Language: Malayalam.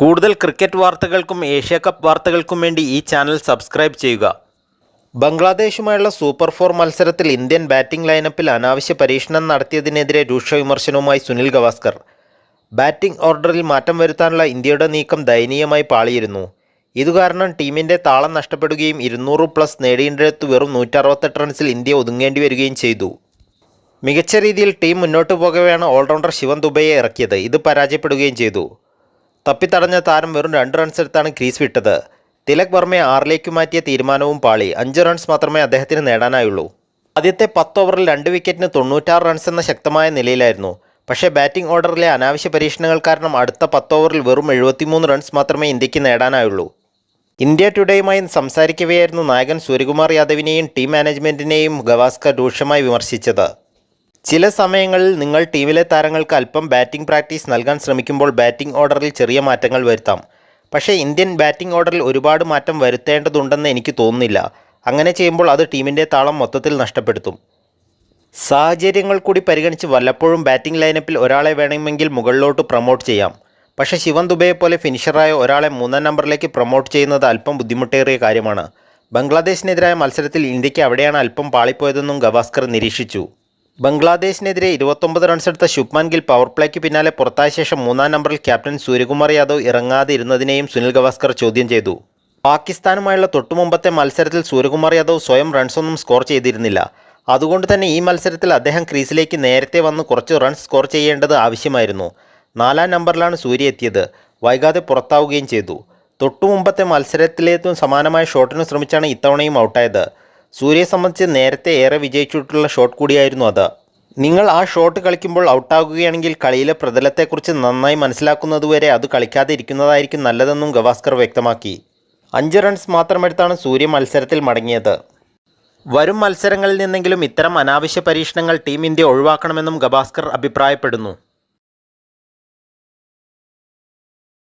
കൂടുതൽ ക്രിക്കറ്റ് വാർത്തകൾക്കും ഏഷ്യ കപ്പ് വാർത്തകൾക്കും വേണ്ടി ഈ ചാനൽ സബ്സ്ക്രൈബ് ചെയ്യുക. ബംഗ്ലാദേശുമായുള്ള സൂപ്പർ ഫോർ മത്സരത്തിൽ ഇന്ത്യൻ ബാറ്റിംഗ് ലൈനപ്പിൽ അനാവശ്യ പരീക്ഷണം നടത്തിയതിനെതിരെ രൂക്ഷ വിമർശനവുമായി സുനിൽ ഗവാസ്കർ. ബാറ്റിംഗ് ഓർഡറിൽ മാറ്റം വരുത്താനുള്ള ഇന്ത്യയുടെ നീക്കം ദയനീയമായി പാളിയിരുന്നു. ഇതുകാരണം ടീമിന്റെ താളം നഷ്ടപ്പെടുകയും ഇരുന്നൂറ് പ്ലസ് നേടിയിടത്ത് വെറും നൂറ്ററുപത്തെട്ട് റൺസിൽ ഇന്ത്യ ഒതുങ്ങേണ്ടി വരികയും ചെയ്തു. മികച്ച രീതിയിൽ ടീം മുന്നോട്ട് പോകവെയാണ് ഓൾറൗണ്ടർ ശിവൻ ദുബൈയെ ഇറക്കിയത്. ഇത് പരാജയപ്പെടുകയും ചെയ്തു. തപ്പിത്തടഞ്ഞ താരം വെറും രണ്ട് റൺസെടുത്താണ് ക്രീസ് വിട്ടത്. തിലക് വർമ്മയെ ആറിലേക്ക് മാറ്റിയ തീരുമാനവും പാളി. അഞ്ച് റൺസ് മാത്രമേ അദ്ദേഹത്തിന് നേടാനായുള്ളൂ. ആദ്യത്തെ പത്ത് ഓവറിൽ രണ്ട് വിക്കറ്റിന് തൊണ്ണൂറ്റാറ് റൺസ് എന്ന ശക്തമായ നിലയിലായിരുന്നു. പക്ഷേ ബാറ്റിംഗ് ഓർഡറിലെ അനാവശ്യ പരീക്ഷണങ്ങൾ കാരണം അടുത്ത പത്ത് ഓവറിൽ വെറും എഴുപത്തിമൂന്ന് റൺസ് മാത്രമേ ഇന്ത്യയ്ക്ക് നേടാനായുള്ളൂ. ഇന്ത്യ ടുഡേയുമായി സംസാരിക്കവെയായിരുന്നു നായകൻ സൂര്യകുമാർ യാദവിനെയും ടീം മാനേജ്മെന്റിനെയും ഗവാസ്കർ രൂക്ഷമായി വിമർശിച്ചത്. ചില സമയങ്ങളിൽ നിങ്ങൾ ടീമിലെ താരങ്ങൾക്ക് അല്പം ബാറ്റിംഗ് പ്രാക്ടീസ് നൽകാൻ ശ്രമിക്കുമ്പോൾ ബാറ്റിംഗ് ഓർഡറിൽ ചെറിയ മാറ്റങ്ങൾ വരുത്താം. പക്ഷേ ഇന്ത്യൻ ബാറ്റിംഗ് ഓർഡറിൽ ഒരുപാട് മാറ്റം വരുത്തേണ്ടതുണ്ടെന്ന് എനിക്ക് തോന്നുന്നില്ല. അങ്ങനെ ചെയ്യുമ്പോൾ അത് ടീമിന്റെ താളം മൊത്തത്തിൽ നഷ്ടപ്പെടുത്തും. സാഹചര്യങ്ങൾ കൂടി പരിഗണിച്ച് വല്ലപ്പോഴും ബാറ്റിംഗ് ലൈനപ്പിൽ ഒരാളെ വേണമെങ്കിൽ മുകളിലോട്ട് പ്രൊമോട്ട് ചെയ്യാം. പക്ഷേ ശിവൻ ദുബയെ പോലെ ഫിനിഷറായ ഒരാളെ മൂന്നാം നമ്പറിലേക്ക് പ്രൊമോട്ട് ചെയ്യുന്നത് അല്പം ബുദ്ധിമുട്ടേറിയ കാര്യമാണ്. ബംഗ്ലാദേശിനെതിരായ മത്സരത്തിൽ ഇന്ത്യയ്ക്ക് അവിടെയാണ് അല്പം പാളിപ്പോയതെന്നും ഗവാസ്കർ നിരീക്ഷിച്ചു. ബംഗ്ലാദേശിനെതിരെ ഇരുപത്തൊമ്പത് റൺസെടുത്ത ശുഭ്മാൻ ഗിൽ പവർ പ്ലേക്ക് പിന്നാലെ പുറത്തായ ശേഷം മൂന്നാം നമ്പറിൽ ക്യാപ്റ്റൻ സൂര്യകുമാർ യാദവ് ഇറങ്ങാതെ ഇരുന്നതിനെയും സുനിൽ ഗവാസ്കർ ചോദ്യം ചെയ്തു. പാകിസ്ഥാനുമായുള്ള തൊട്ടുമുമ്പത്തെ മത്സരത്തിൽ സൂര്യകുമാർ യാദവ് സ്വയം റൺസൊന്നും സ്കോർ ചെയ്തിരുന്നില്ല. അതുകൊണ്ട് തന്നെ ഈ മത്സരത്തിൽ അദ്ദേഹം ക്രീസിലേക്ക് നേരത്തെ വന്ന് കുറച്ച് റൺസ് സ്കോർ ചെയ്യേണ്ടത് ആവശ്യമായിരുന്നു. നാലാം നമ്പറിലാണ് സൂര്യ എത്തിയത്. വൈകാതെ പുറത്താവുകയും ചെയ്തു. തൊട്ടുമുമ്പത്തെ മത്സരത്തിലേക്കും സമാനമായ ഷോട്ടിന് ശ്രമിച്ചാണ് ഇത്തവണയും ഔട്ടായത് സൂര്യയെ സംബന്ധിച്ച് നേരത്തെ ഏറെ വിജയിച്ചിട്ടുള്ള ഷോട്ട് കൂടിയായിരുന്നു അത്. നിങ്ങൾ ആ ഷോട്ട് കളിക്കുമ്പോൾ ഔട്ടാകുകയാണെങ്കിൽ കളിയിലെ പ്രതലത്തെക്കുറിച്ച് നന്നായി മനസ്സിലാക്കുന്നതുവരെ അത് കളിക്കാതെ ഇരിക്കുന്നതായിരിക്കും നല്ലതെന്നും ഗവാസ്കർ വ്യക്തമാക്കി. അഞ്ച് റൺസ് മാത്രമെടുത്താണ് സൂര്യ മത്സരത്തിൽ മടങ്ങിയത്. വരും മത്സരങ്ങളിൽ നിന്നെങ്കിലും ഇത്തരം അനാവശ്യ പരീക്ഷണങ്ങൾ ടീം ഇന്ത്യ ഒഴിവാക്കണമെന്നും ഗവാസ്കർ അഭിപ്രായപ്പെടുന്നു.